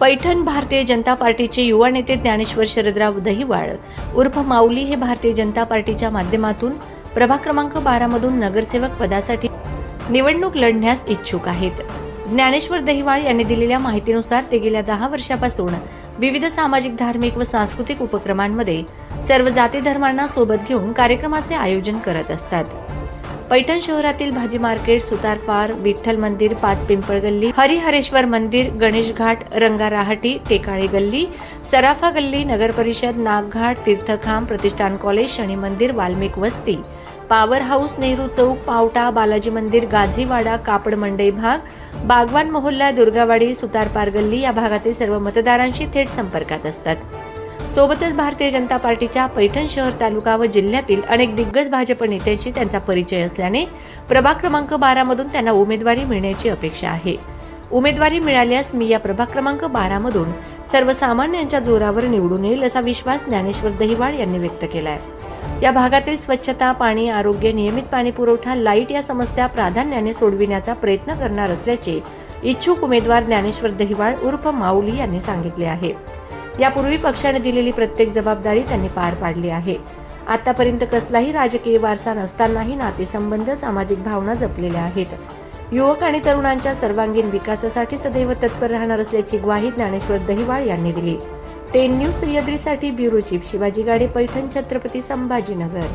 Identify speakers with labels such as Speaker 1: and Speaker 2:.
Speaker 1: पैठण भारतीय जनता पार्टीचे युवा नेते ज्ञानेश्वर शरदराव दहिवाळ. उर्फ माऊली हे भारतीय जनता पार्टीच्या माध्यमातून प्रभाग क्रमांक बारा मधून नगरसेवक पदासाठी निवडणूक लढण्यास इच्छुक आहेत. ज्ञानेश्वर दहिवाळ यांनी दिलेल्या माहितीनुसार ते गेल्या दहा वर्षापासून विविध सामाजिक धार्मिक व सांस्कृतिक उपक्रमांमध्ये सर्व जाती धर्मांना सोबत घेऊन कार्यक्रमाचे आयोजन करत असतात. पैठण शहरातील भाजी मार्केट सुतारपार विठ्ठल मंदिर पाच पिंपळ गल्ली हरिहरेश्वर मंदिर गणेश घाट रंगा राहटी टेकाळे गल्ली सराफा गल्ली नगर परिषद नागघाट तीर्थखांब प्रतिष्ठान कॉलेज शनी मंदिर वाल्मिक वस्ती. पॉवर हाऊस नेहरू चौक पावटा बालाजी मंदिर गाझीवाडा कापड मंडई भाग बागवान मोहल्ला दुर्गावाडी सुतारपार गल्ली या भागातील सर्व मतदारांशी थेट संपर्कात असतात. सोबतच भारतीय जनता पार्टीच्या पैठण शहर तालुका व जिल्ह्यातील अनेक दिग्गज भाजप नेत्यांशी त्यांचा परिचय असल्याने प्रभाग क्रमांक बारा मधून त्यांना उमेदवारी मिळण्याची अपेक्षा आहे. उमेदवारी मिळाल्यास मी या प्रभाग क्रमांक बारा मधून सर्वसामान्यांच्या जोरावर निवडून येईल असा विश्वास ज्ञानेश्वर दहिवाळ यांनी व्यक्त केलाय. या भागातील स्वच्छता पाणी आरोग्य नियमित पाणी पुरवठा लाइट या समस्या प्राधान्याने सोडविण्याचा प्रयत्न करणार असल्याचे इच्छुक उमेदवार ज्ञानेश्वर दहिवाळ उर्फ माऊली यांनी सांगितले आहे. यापूर्वी पक्षाने दिलेली प्रत्येक जबाबदारी त्यांनी पार पाडली आहे. आतापर्यंत कसलाही राजकीय वारसा नसतानाही नातेसंबंध सामाजिक भावना जपलेल्या आहेत. युवक आणि तरुणांच्या सर्वांगीण विकासासाठी सदैव तत्पर राहणार असल्याची ग्वाही ज्ञानेश्वर दहिवाळ यांनी दिली. टेन न्यूज सह्याद्रीसाठी ब्युरो चीफ शिवाजी गाडे पैठण छत्रपती संभाजीनगर.